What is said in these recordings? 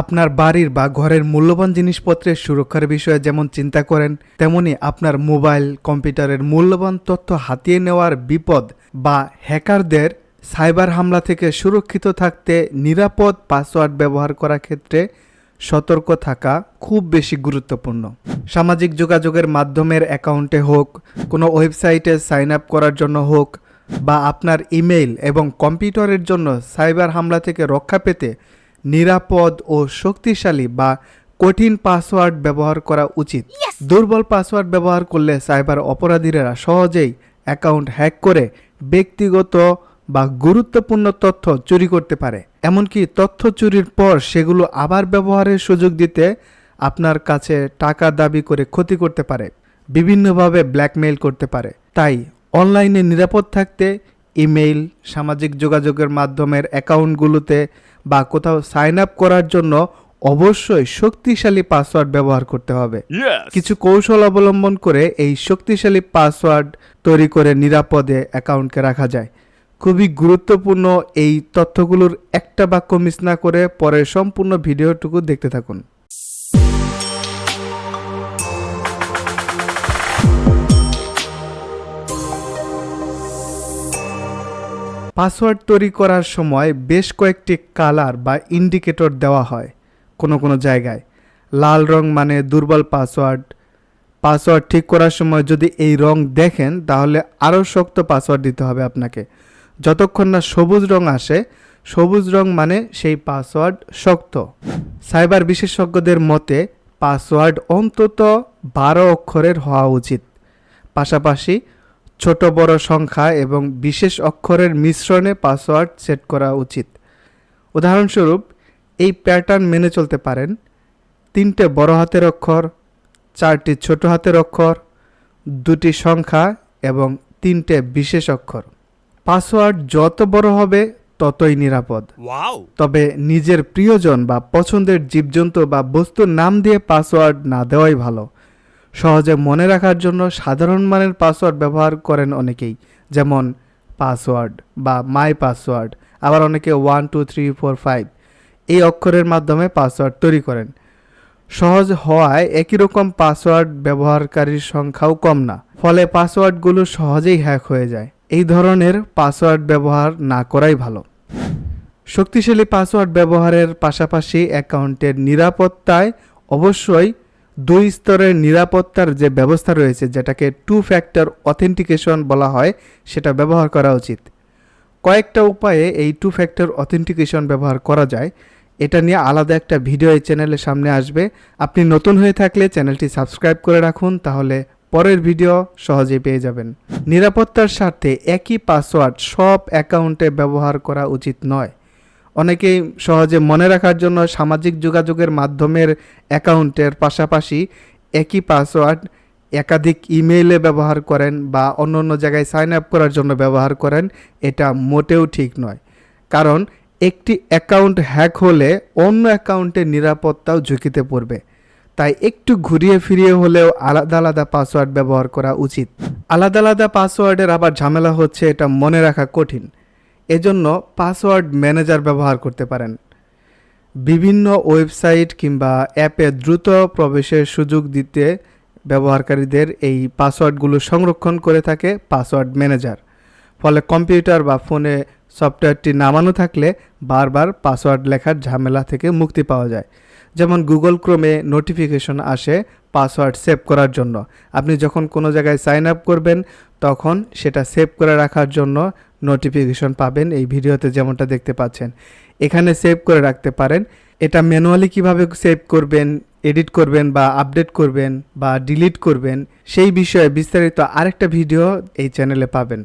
আপনার বাড়ির বা ঘরের মূল্যবান জিনিসপত্রের সুরক্ষার বিষয়ে যেমন চিন্তা করেন, তেমনি আপনার মোবাইল, কম্পিউটারের মূল্যবান তথ্য হাতিয়ে নেওয়ার বিপদ বা হ্যাকারদের সাইবার হামলা থেকে সুরক্ষিত থাকতে নিরাপদ পাসওয়ার্ড ব্যবহার করার ক্ষেত্রে সতর্ক থাকা খুব বেশি গুরুত্বপূর্ণ। সামাজিক যোগাযোগের মাধ্যমের অ্যাকাউন্টে হোক, কোনো ওয়েবসাইটে সাইন আপ করার জন্য হোক, বা আপনার ইমেইল এবং কম্পিউটারের জন্য সাইবার হামলা থেকে রক্ষা পেতে নিরাপদ ও শক্তিশালী বা কঠিন পাসওয়ার্ড ব্যবহার করা উচিত। দুর্বল পাসওয়ার্ড ব্যবহার করলে সাইবার অপরাধীরা সহজেই অ্যাকাউন্ট হ্যাক করে ব্যক্তিগত বা গুরুত্বপূর্ণ তথ্য চুরি করতে পারে। এমনকি তথ্য চুরির পর সেগুলো আবার ব্যবহারের সুযোগ দিতে আপনার কাছে টাকা দাবি করে ক্ষতি করতে পারে। বিভিন্নভাবে ব্ল্যাকমেইল করতে পারে। তাই অনলাইনে নিরাপদ থাকতে ইমেইল সামাজিক যোগাযোগের মাধ্যমের অ্যাকাউন্টগুলোতে বা কোথাও সাইন আপ করার জন্য অবশ্যই শক্তিশালী পাসওয়ার্ড ব্যবহার করতে হবে। কিছু কৌশল অবলম্বন করে এই শক্তিশালী পাসওয়ার্ড তৈরি করে নিরাপদে অ্যাকাউন্টকে রাখা যায়। খুবই গুরুত্বপূর্ণ এই তথ্যগুলোর একটা বাক্য মিস না করে পরের সম্পূর্ণ ভিডিওটুকু দেখতে থাকুন। পাসওয়ার্ড তৈরি করার সময় বেশ কয়েকটি কালার বা ইন্ডিকেটর দেওয়া হয় কোনো কোনো জায়গায়। লাল রং মানে দুর্বল পাসওয়ার্ড। পাসওয়ার্ড ঠিক করার সময় যদি এই রং দেখেন, তাহলে আরও শক্ত পাসওয়ার্ড দিতে হবে আপনাকে। যতক্ষণ না সবুজ রং আসে, সবুজ রং মানে সেই পাসওয়ার্ড শক্ত। সাইবার বিশেষজ্ঞদের মতে, পাসওয়ার্ড অন্তত বারো অক্ষরের হওয়া উচিত। পাশাপাশি ছোট বড় সংখ্যা এবং বিশেষ অক্ষরের মিশ্রণে পাসওয়ার্ড সেট করা উচিত। উদাহরণস্বরূপ এই প্যাটার্ন মেনে চলতে পারেন। তিনটে বড় হাতের অক্ষর চারটি ছোট হাতের অক্ষর দুটি সংখ্যা এবং তিনটে বিশেষ অক্ষর। পাসওয়ার্ড যত বড় হবে ততই নিরাপদ. তবে নিজের প্রিয়জন বা পছন্দের জীবজন্তু বা বস্তুর নাম দিয়ে পাসওয়ার্ড না দেওয়াই ভালো। সহজে মনে রাখার জন্য সাধারণ মানের পাসওয়ার্ড ব্যবহার করেন অনেকেই, যেমন পাসওয়ার্ড বা মাই পাসওয়ার্ড, আবার অনেকে one, two, three, four, five এই অক্ষরের মাধ্যমে পাসওয়ার্ড তৈরি করেন। সহজ হওয়ায় একই রকম পাসওয়ার্ড ব্যবহারকারীর সংখ্যাও কম না, ফলে পাসওয়ার্ডগুলো সহজেই হ্যাক হয়ে যায়। এই ধরনের পাসওয়ার্ড ব্যবহার না করাই ভালো। শক্তিশালী পাসওয়ার্ড ব্যবহারের পাশাপাশি অ্যাকাউন্টের নিরাপত্তায় অবশ্যই দুই স্তরের নিরাপত্তার যে ব্যবস্থা রয়েছে, যেটাকে টু ফ্যাক্টর অথেন্টিকেশন বলা হয়, সেটা ব্যবহার করা উচিত। কয়েকটা উপায়ে এই টু ফ্যাক্টর অথেন্টিকেশন ব্যবহার করা যায়। এটা নিয়ে আলাদা একটা ভিডিও এই চ্যানেলের সামনে আসবে। আপনি নতুন হয়ে থাকলে চ্যানেলটি সাবস্ক্রাইব করে রাখুন, তাহলে পরের ভিডিও সহজেই পেয়ে যাবেন। নিরাপত্তার স্বার্থে একই পাসওয়ার্ড সব অ্যাকাউন্টে ব্যবহার করা উচিত নয়। অনেকেই সহজে মনে রাখার জন্য সামাজিক যোগাযোগের মাধ্যমের অ্যাকাউন্টের পাশাপাশি একই পাসওয়ার্ড, একাধিক ইমেইলে ব্যবহার করেন বা অন্য অন্য জায়গায় সাইন আপ করার জন্য ব্যবহার করেন, এটা মোটেও ঠিক নয়। কারণ একটি অ্যাকাউন্ট হ্যাক হলে অন্য অ্যাকাউন্টের নিরাপত্তাও ঝুঁকিতে পড়বে। তাই একটু ঘুরিয়ে ফিরিয়ে হলেও আলাদা আলাদা পাসওয়ার্ড ব্যবহার করা উচিত। আলাদা আলাদা পাসওয়ার্ডের আবার ঝামেলা হচ্ছে, এটা মনে রাখা কঠিন। এজন্য পাসওয়ার্ড ম্যানেজার ব্যবহার করতে পারেন। বিভিন্ন ওয়েবসাইট কিংবা অ্যাপে দ্রুত প্রবেশের সুযোগ দিতে ব্যবহারকারীদের এই পাসওয়ার্ডগুলো সংরক্ষণ করে থাকে পাসওয়ার্ড ম্যানেজার। ফলে কম্পিউটার বা ফোনে সফটওয়্যারটি নামানো থাকলে বারবার পাসওয়ার্ড লেখার ঝামেলা থেকে মুক্তি পাওয়া যায়। যেমন গুগল ক্রোমে নোটিফিকেশন আসে পাসওয়ার্ড সেভ করার জন্য। আপনি যখন কোনো জায়গায় সাইন আপ করবেন, তখন সেটা সেভ করে রাখার জন্য নোটিফিকেশন পাবেন এই ভিডিওতে যেমনটা দেখতে পাচ্ছেন। এখানে সেভ করে রাখতে পারেন। এটা ম্যানুয়ালি কীভাবে সেভ করবেন এডিট করবেন বা আপডেট করবেন বা ডিলিট করবেন, সেই বিষয়ে বিস্তারিত আরেকটা ভিডিও এই চ্যানেলে পাবেন।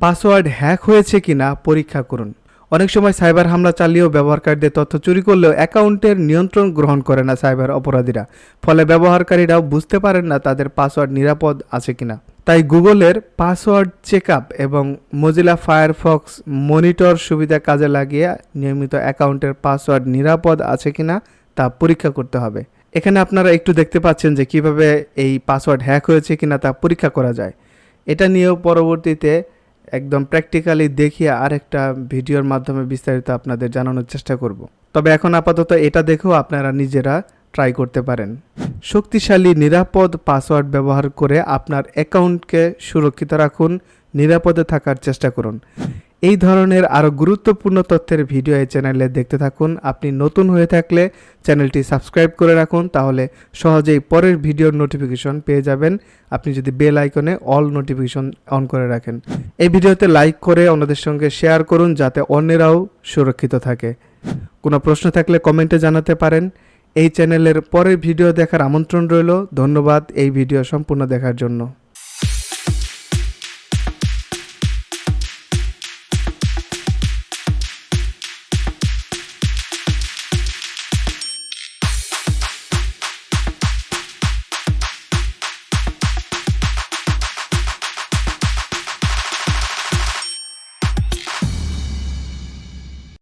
পাসওয়ার্ড হ্যাক হয়েছে কিনা পরীক্ষা করুন। অনেক সময় সাইবার হামলা চালিয়েও ব্যবহারকারীদের তথ্য চুরি করলেও অ্যাকাউন্টের নিয়ন্ত্রণ গ্রহণ করে না সাইবার অপরাধীরা। ফলে ব্যবহারকারীরাও বুঝতে পারেন না তাদের পাসওয়ার্ড নিরাপদ আছে কিনা। তাই গুগলের পাসওয়ার্ড চেক এবং মজিলা ফায়ারফক্স মনিটর সুবিধা কাজে লাগিয়ে নিয়মিত অ্যাকাউন্টের পাসওয়ার্ড নিরাপদ আছে কিনা তা পরীক্ষা করতে হবে। এখানে আপনারা একটু দেখতে পাচ্ছেন যে কীভাবে এই পাসওয়ার্ড হ্যাক হয়েছে কিনা তা পরীক্ষা করা যায়। এটা নিয়েও পরবর্তীতে একদম প্র্যাকটিক্যালি দেখিয়ে আরেকটা ভিডিওর মাধ্যমে বিস্তারিত আপনাদের জানানোর চেষ্টা করব। তবে এখন আপাতত এটা দেখেও আপনারা নিজেরা ট্রাই করতে পারেন। শক্তিশালী, নিরাপদ পাসওয়ার্ড ব্যবহার করে আপনার অ্যাকাউন্টকে সুরক্ষিত রাখুন, নিরাপদে থাকার চেষ্টা করুন। এই ধরনের আরও গুরুত্বপূর্ণ তথ্যের ভিডিও এই চ্যানেলে দেখতে থাকুন। আপনি নতুন হয়ে থাকলে চ্যানেলটি সাবস্ক্রাইব করে রাখুন, তাহলে সহজেই পরের ভিডিওর নোটিফিকেশন পেয়ে যাবেন। আপনি যদি বেল আইকনে অল নোটিফিকেশন অন করে রাখেন। এই ভিডিওতে লাইক করে অন্যদের সঙ্গে শেয়ার করুন, যাতে অন্যেরাও সুরক্ষিত থাকে। কোনো প্রশ্ন থাকলে কমেন্টে জানাতে পারেন। এই চ্যানেলের পরের ভিডিও দেখার আমন্ত্রণ রইল। ধন্যবাদ এই ভিডিও সম্পূর্ণ দেখার জন্য।